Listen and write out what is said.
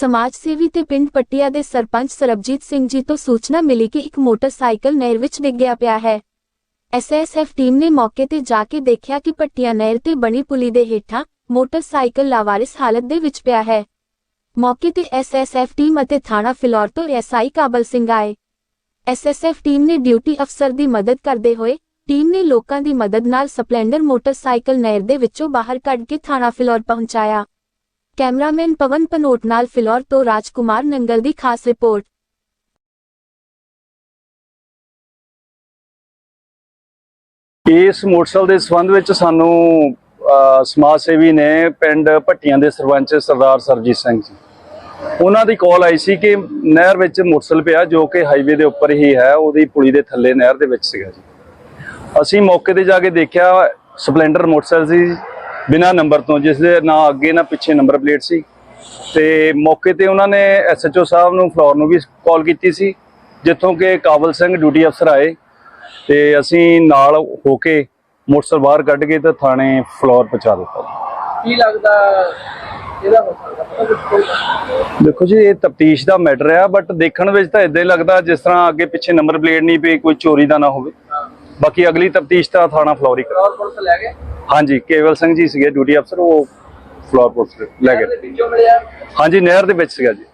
ਸਮਾਜ ਸੇਵੀ ਤੇ ਪਿੰਡ ਪੱਟੀਆਂ ਦੇ ਸਰਪੰਚ ਸਰਬਜੀਤ ਸਿੰਘ ਜੀ ਤੋਂ ਸੂਚਨਾ ਮਿਲੀ ਕਿ ਇੱਕ ਮੋਟਰਸਾਈਕਲ ਨਹਿਰ ਵਿੱਚ ਡਿੱਗਿਆ ਪਿਆ ਹੈ। ਐਸਐਸਐਫ ਟੀਮ ਨੇ ਮੌਕੇ ਤੇ ਜਾ ਕੇ ਦੇਖਿਆ ਕਿ ਪੱਟੀਆਂ ਨਹਿਰ ਤੇ ਬਣੀ ਪੁਲੀ ਦੇ ਹੇਠਾਂ ਮੋਟਰਸਾਈਕਲ ਲਾਵਾਰਿਸ ਹਾਲਤ ਦੇ ਵਿੱਚ ਪਿਆ ਹੈ। ਮੌਕੇ ਤੇ ਐਸਐਸਐਫ ਟੀਮ ਅਤੇ ਥਾਣਾ ਫਿਲੌਰ ਤੋਂ ਐਸਆਈ ਕਾਬਲ ਸਿੰਘ ਆਏ। ਐਸਐਸਐਫ ਟੀਮ ਨੇ ਡਿਊਟੀ ਅਫਸਰ ਦੀ ਮਦਦ ਕਰਦੇ ਹੋਏ ਟੀਮ ਨੇ ਲੋਕਾਂ ਦੀ ਮਦਦ ਨਾਲ ਸਪਲੈਂਡਰ ਮੋਟਰਸਾਈਕਲ ਨਹਿਰ ਦੇ ਵਿੱਚੋਂ ਬਾਹਰ ਕੱਢ ਕੇ ਥਾਣਾ ਫਿਲੌਰ ਪਹੁੰਚਾਇਆ। ਕੈਮਰਾਮੈਨ ਪਵਨ ਪਨੋਟ ਨਾਲ ਫਿਲੌਰ ਤੋਂ ਰਾਜਕੁਮਾਰ ਨੰਗਲ ਦੀ ਖਾਸ ਰਿਪੋਰਟ। ਇਸ ਮੋਟਰਸਾਈਕਲ ਦੇ ਸੰਬੰਧ ਵਿੱਚ ਸਾਨੂੰ ਸਮਾਜ ਸੇਵੀ ਨੇ ਪਿੰਡ ਭੱਟੀਆਂ ਦੇ ਸਰਪੰਚ ਸਰਦਾਰ ਸਰਜੀਤ ਸਿੰਘ ਜੀ। ਉਹਨਾਂ ਦੀ ਕਾਲ ਆਈ ਸੀ ਕਿ ਨਹਿਰ ਵਿੱਚ ਮੋਟਰਸਾਈਕਲ ਪਿਆ ਜੋ ਕਿ ਹਾਈਵੇ ਦੇ ਉੱਪਰ ਹੀ ਹੈ, ਉਹਦੀ ਪੁਲੀ ਦੇ ਥੱਲੇ ਨਹਿਰ ਦੇ ਵਿੱਚ ਸੀਗਾ ਜੀ। ਅਸੀਂ ਮੌਕੇ ਤੇ ਜਾ ਕੇ ਦੇਖਿਆ, ਸਪਲੈਂਡਰ ਮੋਟਰਸਾਈਕਲ ਸੀ। ਬਿਨਾ ਨੰਬਰ ਤੋਂ ਜਿਸ ਦੇ ਨਾ ਅੱਗੇ ਨਾ ਪਿੱਛੇ ਨੰਬਰ ਪਲੇਟ ਸੀ। ਤੇ ਮੌਕੇ ਤੇ ਉਹਨਾਂ ਨੇ ਐਸਐਚਓ ਸਾਹਿਬ ਨੂੰ ਫਲੋਰ ਨੂੰ ਵੀ ਕਾਲ ਕੀਤੀ ਸੀ ਜਿੱਥੋਂ ਕਿ ਕਾਬਲ ਸਿੰਘ ਡਿਊਟੀ ਅਫਸਰ ਆਏ ਤੇ ਅਸੀਂ ਨਾਲ ਹੋ ਕੇ ਮੋਟਰਸਾਈਕਲ ਬਾਹਰ ਕੱਢ ਕੇ ਤੇ ਥਾਣੇ ਫਲੋਰ ਪਹੁੰਚਾ ਦਿੱਤਾ। ਕੀ ਲੱਗਦਾ ਇਹਦਾ ਦੇਖੋ ਜੀ ਇਹ ਤਫਤੀਸ਼ ਦਾ ਮੈਟਰ ਆ ਬਟ ਦੇਖਣ ਵਿੱਚ ਤਾਂ ਇਦਾਂ ਹੀ ਲੱਗਦਾ ਜਿਸ ਤਰ੍ਹਾਂ ਅੱਗੇ ਪਿੱਛੇ ਨੰਬਰ ਪਲੇਟ ਨਹੀਂ ਪਈ ਕੋਈ ਚੋਰੀ ਦਾ ਨਾ ਹੋਵੇ। ਬਾਕੀ ਅਗਲੀ ਤਫਤੀਸ਼ ਤਾਂ ਥਾਣਾ ਫਲੋਰ ਕਰ ਹਾਂਜੀ ਕੇਵਲ ਸਿੰਘ ਜੀ ਸੀਗੇ ਡਿਊਟੀ ਅਫਸਰ ਉਹ ਫਲੋਰ ਪੁਲਿਸ ਲੈ ਗਏ। ਹਾਂਜੀ ਨਹਿਰ ਦੇ ਵਿੱਚ ਸੀਗਾ ਜੀ।